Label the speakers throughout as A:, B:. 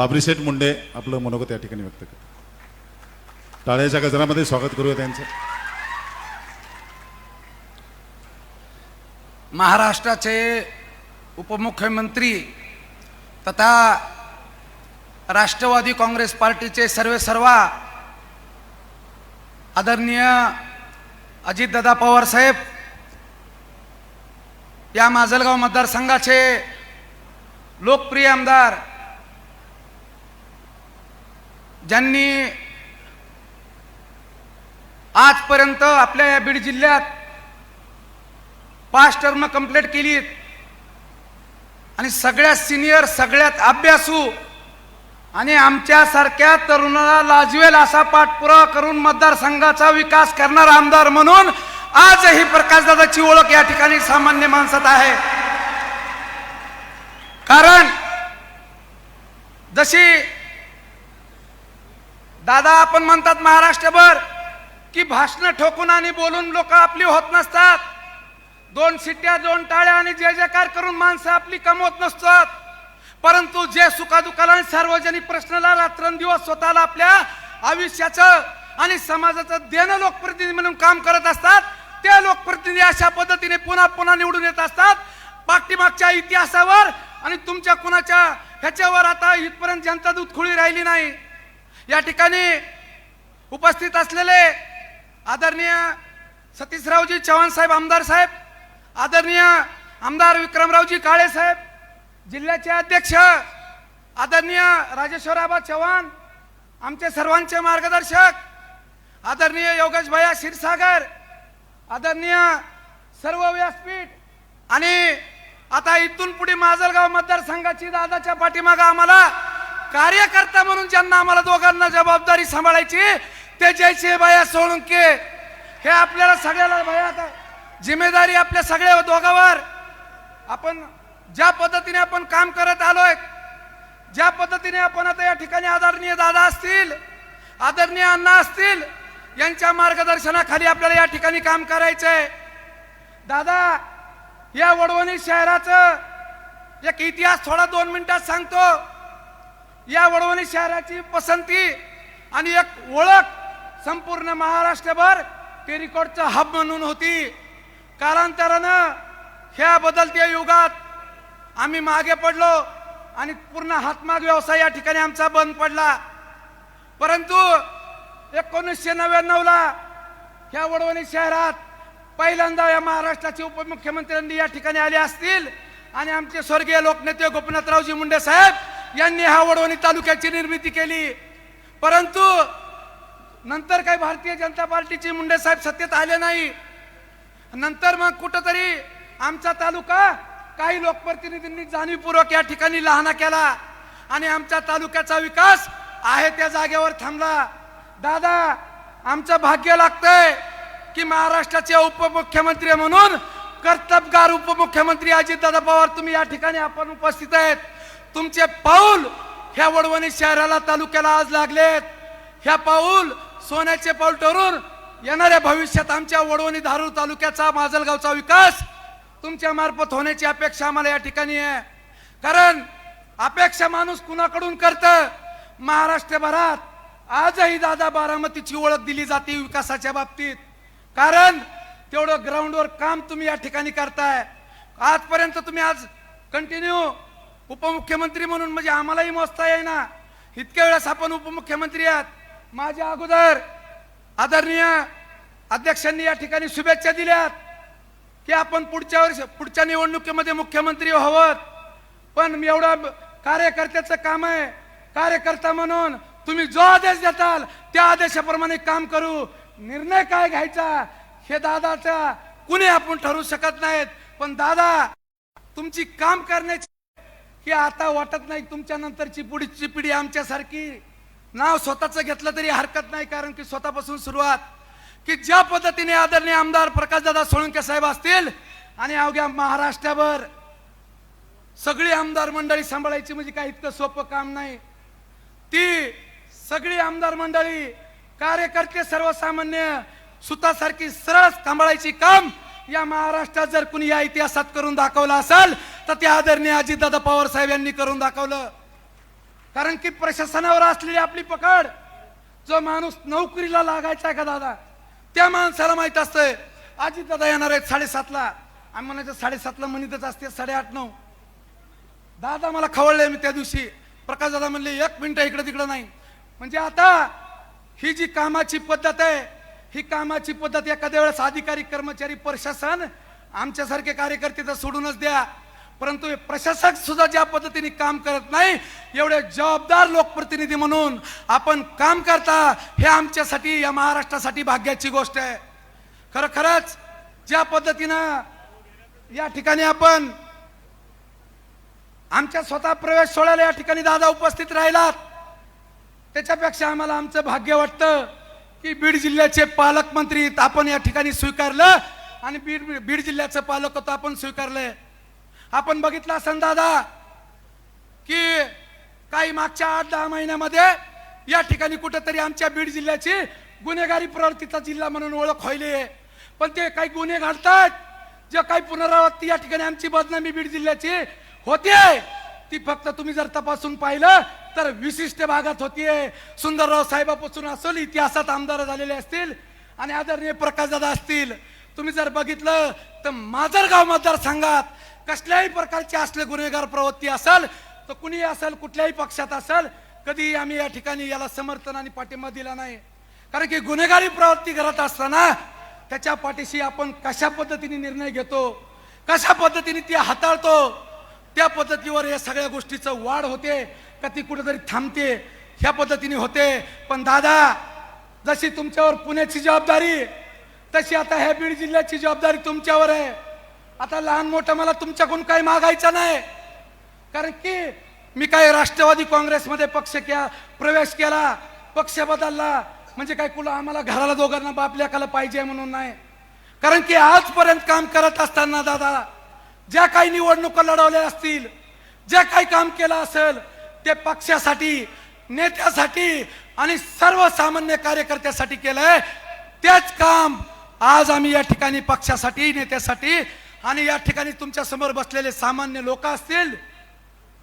A: बाबरीसेठ मुंडे आपलं मनोगत या ठिकाणी व्यक्त करतो टाळ्याच्या गजरामध्ये स्वागत करूया त्यांचं.
B: महाराष्ट्राचे उपमुख्यमंत्री तथा राष्ट्रवादी काँग्रेस पार्टीचे सर्वे सर्वा आदरणीय अजितदादा पवार साहेब या माजलगाव मतदारसंघाचे लोकप्रिय आमदार ज्यांनी आजपर्यंत आपल्या या बीड जिल्ह्यात पाच टर्म कंप्लीट केलीत आणि सगळ्यात सिनियर सगळ्यात अभ्यासू आणि आमच्यासारख्या तरुणाला लाजवेल असा पाठपुरावा करून मतदारसंघाचा विकास करणार आमदार म्हणून आजही प्रकाशदादाची ओळख या ठिकाणी सामान्य माणसात आहे. कारण जशी दादा आपण म्हणतात महाराष्ट्रभर की भाषणं ठोकून आणि बोलून लोक आपली होत नसतात. दोन शिट्ट्या दोन टाळ्या आणि जय जयकार करून माणसं आपली कमवत नसतात. परंतु जे सुखादुखाला आणि सार्वजनिक प्रश्नाला रात्रंदिवस स्वतःला आपल्या आयुष्याचं आणि समाजाचं देणं लोकप्रतिनिधी म्हणून काम करत असतात ते लोकप्रतिनिधी अशा पद्धतीने पुन्हा पुन्हा निवडून येत असतात. पाठीमागच्या इतिहासावर आणि तुमच्या कुणाच्या ह्याच्यावर आता इथपर्यंत जनता दुधखुळी राहिली नाही. या ठिकाणी उपस्थित असलेले आदरणीय सतीशरावजी चव्हाण साहेब आमदार साहेब आदरणीय आमदार विक्रमरावजी काळे साहेब जिल्ह्याचे अध्यक्ष आदरणीय राजेश्वराबा चव्हाण आमचे सर्वांचे मार्गदर्शक आदरणीय योगेश भैया क्षीरसागर आदरणीय सर्व व्यासपीठ आणि आता इथून पुढे माजलगाव मतदारसंघाची दादाच्या पाठीमागं आम्हाला कार्यकर्ता म्हणून ज्यांना आम्हाला दोघांना जबाबदारी सांभाळायची ते जयचे बाया सोळुंके. हे आपल्याला सगळ्याला भया आता जिम्मेदारी आपल्या सगळ्या दोघावर. आपण ज्या पद्धतीने आपण काम करत आलोय ज्या पद्धतीने आपण आता या ठिकाणी आदरणीय दादा असतील आदरणीय अण्णा असतील यांच्या मार्गदर्शनाखाली आपल्याला या ठिकाणी काम करायचंय. दादा या वडवणी शहराचं एक इतिहास थोडा दोन मिनिटात सांगतो. या वडवणी शहराची पसंती आणि एक ओळख संपूर्ण महाराष्ट्रभर टेरिकॉटचा हब म्हणून होती. कालांतरानं ह्या बदलत्या युगात आम्ही मागे पडलो आणि पूर्ण हातमाग व्यवसाय या ठिकाणी आमचा बंद पडला. परंतु एकोणीसशे नव्याण्णवला ह्या वडवणी शहरात पहिल्यांदा या महाराष्ट्राचे उपमुख्यमंत्र्यांनी या ठिकाणी आले असतील आणि आमचे स्वर्गीय लोकनेते गोपीनाथरावजी मुंडे साहेब यांनी हा वडवणी तालुक्याची निर्मिती केली. परंतु नंतर काही भारतीय जनता पार्टीचे मुंडे साहेब सत्तेत आले नाही. नंतर मग कुठंतरी आमचा तालुका काही लोकप्रतिनिधींनी जाणीवपूर्वक या ठिकाणी लहाना केला आणि आमच्या तालुक्याचा विकास आहे त्या जागेवर थांबला. दादा आमचं भाग्य लागतंय की महाराष्ट्राचे उपमुख्यमंत्री म्हणून कर्तबगार उपमुख्यमंत्री अजितदादा पवार तुम्ही या ठिकाणी आपण उपस्थित आहेत. तुमचे पाऊल ह्या वडवणी शहराला तालुक्याला आज लागलेत. ह्या पाऊल सोन्याचे पाऊल ठरून येणाऱ्या भविष्यात आमच्या वडवणी धारूर तालुक्याचा माजलगावचा विकास तुमच्या मार्फत होण्याची अपेक्षा आम्हाला या ठिकाणी आहे. कारण अपेक्षा माणूस कुणाकडून करत? महाराष्ट्रभरात आजही दादा बारामतीची ओळख दिली जाते विकासाच्या बाबतीत. कारण तेवढं ग्राउंडवर काम तुम्ही या ठिकाणी करताय. आजपर्यंत तुम्ही आज कंटिन्यू उपमुख्यमंत्री म्हणून म्हणजे आम्हालाही मोजता येईना. इतक्या वेळेस आपण उपमुख्यमंत्री आहात. माझ्या अगोदर आदरणीय अध्यक्षांनी या ठिकाणी शुभेच्छा दिल्यात की आपण पुढच्या वर्ष पुढच्या निवडणुकीमध्ये मुख्यमंत्री व्हावं. पण मी एवढं कार्यकर्त्याचं काम आहे. कार्यकर्ता म्हणून तुम्ही जो आदेश देताल त्या आदेशाप्रमाणे काम करू. निर्णय काय घ्यायचा हे दादाचा कुणी आपण ठरवू शकत नाहीत. पण दादा तुमची काम करण्याची की आता वाटत नाही तुमच्या नंतरची पुढी पिढी आमच्यासारखी. नाव स्वतःच घेतलं तरी हरकत नाही कारण की स्वतःपासून सुरुवात. की ज्या पद्धतीने आदरणीय आमदार प्रकाशदादा सोळंके साहेब असतील आणि अवघ्या महाराष्ट्रावर सगळी आमदार मंडळी सांभाळायची म्हणजे काही इतकं सोपं काम नाही. ती सगळी आमदार मंडळी कार्यकर्ते सर्वसामान्य सुतासारखी सरळ सांभाळायची काम या महाराष्ट्रात जर कुणी या इतिहासात करून दाखवलं असेल तर ते आदरणीय अजितदादा पवार साहेब यांनी करून दाखवलं. कारण की प्रशासनावर असलेली आपली पकड जो माणूस नोकरीला लागायचा आहे का दादा त्या माणसाला माहीत असतंय. आजी दादा येणार आहेत साडेसातला. आम्ही म्हणायचं साडेसातला म्हणतच असते साडेआठ नऊ. दादा मला खवळले मी त्या दिवशी. प्रकाश दादा म्हणले एक मिनिट इकडं तिकडं नाही. म्हणजे आता ही जी कामाची पद्धत आहे ही कामाची पद्धत एखाद्या वेळेस अधिकारी कर्मचारी प्रशासन आमच्यासारखे कार्यकर्ते तर सोडूनच द्या. परंतु हे प्रशासक सुद्धा ज्या पद्धतीने काम करत नाही एवढे जबाबदार लोकप्रतिनिधी म्हणून आपण काम करता हे आमच्यासाठी या महाराष्ट्रासाठी भाग्याची गोष्ट आहे. खरं खरंच ज्या पद्धतीनं या ठिकाणी आपण आमच्या स्वतः प्रवेश सोहळ्याला या ठिकाणी दादा उपस्थित राहिलात त्याच्यापेक्षा आम्हाला आमचं भाग्य वाटतं की बीड जिल्ह्याचे पालकमंत्री आपण या ठिकाणी स्वीकारलं आणि बीड बीड जिल्ह्याचं पालकत्व आपण स्वीकारलंय. आपण बघितलं असन दादा की काही मागच्या आठ दहा महिन्यामध्ये या ठिकाणी कुठंतरी आमच्या बीड जिल्ह्याची गुन्हेगारी प्रवृत्तीचा जिल्हा म्हणून ओळख व्हायली पण ते काही गुन्हे घालतात जे काही पुनरावृत्ती या ठिकाणी आमची बदनामी बीड जिल्ह्याची होते ती फक्त तुम्ही जर तपासून पाहिलं तर विशिष्ट भागात होतीये. सुंदरराव साहेबापासून असेल इतिहासात आमदार झालेले असतील आणि आदरणीय प्रकाशदादा असतील. तुम्ही जर बघितलं तर माजरगाव मतदारसंघात कसल्याही प्रकारची असले गुन्हेगार प्रवृत्ती असेल तर कुणीही असेल कुठल्याही पक्षात असेल कधी आम्ही या ठिकाणी याला समर्थन आणि पाठिंबा दिला नाही. कारण की गुन्हेगारी प्रवृत्ती घडत असताना त्याच्या पाठीशी आपण कशा पद्धतीने निर्णय घेतो कशा पद्धतीने ती हाताळतो त्या पद्धतीवर या सगळ्या गोष्टीचं वाढ होते का ती कुठेतरी थांबते ह्या पद्धतीने होते. पण दादा जशी तुमच्यावर पुण्याची जबाबदारी तशी आता ह्या बीड जिल्ह्याची जबाबदारी तुमच्यावर आहे. आता लहान मोठं मला तुमच्याकडून काही मागायचं नाही. कारण की मी काय राष्ट्रवादी काँग्रेसमध्ये पक्ष क्या प्रवेश केला पक्ष बदलला म्हणजे काय कुला आम्हाला घराला दोघांना बापल्या कला पाहिजे म्हणून नाही. कारण की आजपर्यंत काम करत असताना दादा ज्या काही निवडणुका लढवल्या असतील जे काही काम केलं असेल ते पक्षासाठी नेत्यासाठी आणि सर्वसामान्य कार्यकर्त्यासाठी केलंय तेच काम आज आम्ही या ठिकाणी पक्षासाठी नेत्यासाठी आणि या ठिकाणी तुमच्यासमोर बसलेले सामान्य लोक असतील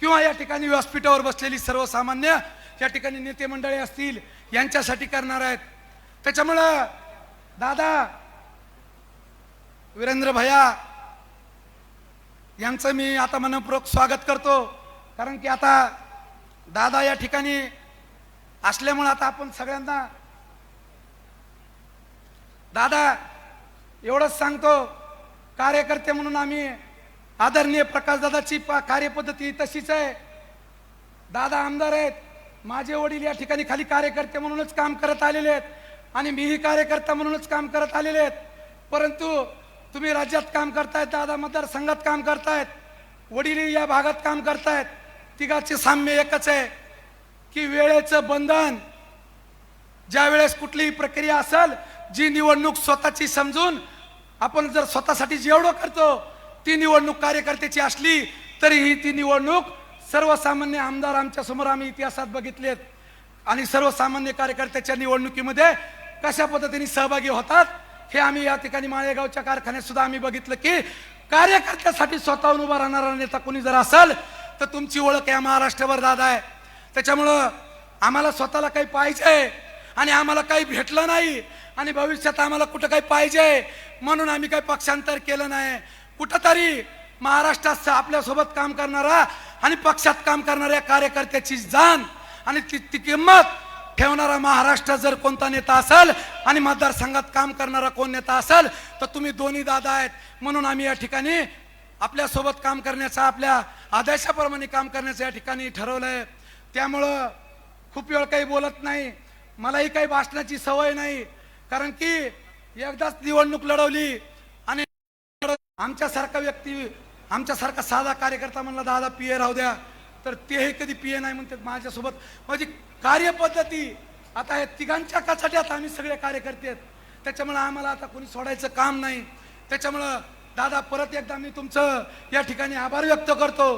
B: किंवा या ठिकाणी व्यासपीठावर बसलेली सर्वसामान्य या ठिकाणी नेते मंडळी असतील यांच्यासाठी करणार आहेत. त्याच्यामुळं दादा वीरेंद्र भैया यांचं मी आता मनपूर्वक स्वागत करतो. कारण की आता दादा या ठिकाणी असल्यामुळं आता आपण सगळ्यांना दादा एवढंच सांगतो. कार्यकर्ते म्हणून आम्ही आदरणीय प्रकाशदादाची पा कार्यपद्धती तशीच आहे. दादा आमदार आहेत. माझे वडील या ठिकाणी खाली कार्यकर्ते म्हणूनच काम करत आलेले आहेत आणि मीही कार्यकर्ता म्हणूनच काम करत आलेले आहेत. परंतु तुम्ही राज्यात काम करतायत दादा मतदारसंघात काम करतायत वडील या भागात काम करतायत तिघाचे साम्य एकच आहे की वेळेचं बंधन ज्या वेळेस कुठलीही प्रक्रिया असेल जी निवडणूक स्वतःची समजून आपण जर स्वतःसाठी जेवढं करतो ती निवडणूक कार्यकर्त्याची असली तरीही ती निवडणूक सर्वसामान्य आमदार आमच्यासमोर आम्ही इतिहासात बघितलेत. आणि सर्वसामान्य कार्यकर्त्याच्या निवडणुकीमध्ये कशा पद्धतीने सहभागी होतात हे आम्ही या ठिकाणी माळेगावच्या कारखान्यात सुद्धा आम्ही बघितलं की कार्यकर्त्यासाठी स्वतःहून उभा राहणारा नेता कोणी जर असेल तर तुमची ओळख या महाराष्ट्रावर दादा आहे. त्याच्यामुळं आम्हाला स्वतःला काही पाहिजे आणि आम्हाला काही भेटलं नाही. आणि भविष्यात आम्हाला कुठं काही पाहिजे? म्हणून आम्ही काही पक्षांतर केलं नाही. कुठंतरी महाराष्ट्रात आपल्यासोबत काम करणारा आणि पक्षात काम करणाऱ्या कार्यकर्त्याची जाण आणि ती ती किंमत ठेवणारा महाराष्ट्रात जर कोणता नेता असेल आणि मतदारसंघात काम करणारा कोण नेता असेल तर तुम्ही दोन्ही दादा आहेत. म्हणून आम्ही या ठिकाणी आपल्यासोबत काम करण्याचा आपल्या आदेशाप्रमाणे काम करण्याचं या ठिकाणी ठरवलं आहे त्यामुळं खूप वेळ काही बोलत नाही. मलाही काही भाषणाची सवय नाही. कारण की एकदाच निवडणूक लढवली आणि आमच्यासारखा व्यक्ती आमच्यासारखा साधा कार्यकर्ता म्हणला दादा पी ए राहू द्या. तर तेही कधी पी ए नाही म्हणतात माझ्यासोबत. माझी कार्यपद्धती आता हे तिघांच्या कचाट्यात आम्ही सगळे कार्यकर्ते आहेत. त्याच्यामुळं आम्हाला आता कोणी सोडायचं काम नाही. त्याच्यामुळं दादा परत एकदा मी तुमचं या ठिकाणी आभार व्यक्त करतो.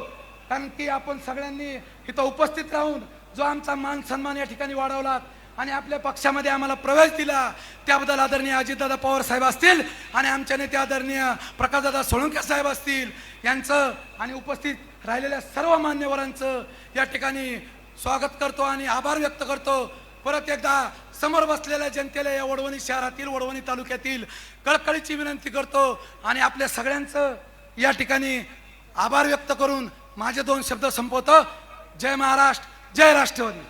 B: कारण की आपण सगळ्यांनी इथं उपस्थित राहून जो आमचा मान सन्मान या ठिकाणी वाढवलात आणि आपल्या पक्षामध्ये आम्हाला प्रवेश दिला. त्याबद्दल आदरणीय अजितदादा पवार साहेब असतील आणि आमच्या नेते आदरणीय प्रकाशदादा सोळंके साहेब असतील यांचं आणि उपस्थित राहिलेल्या सर्व मान्यवरांचं या ठिकाणी स्वागत करतो आणि आभार व्यक्त करतो. परत एकदा समोर बसलेल्या जनतेला या वडवणी शहरातील वडवणी तालुक्यातील कळकळीची विनंती करतो आणि आपल्या सगळ्यांचं या ठिकाणी आभार व्यक्त करून माझे दोन शब्द संपवतो. जय महाराष्ट्र जय राष्ट्रवादी.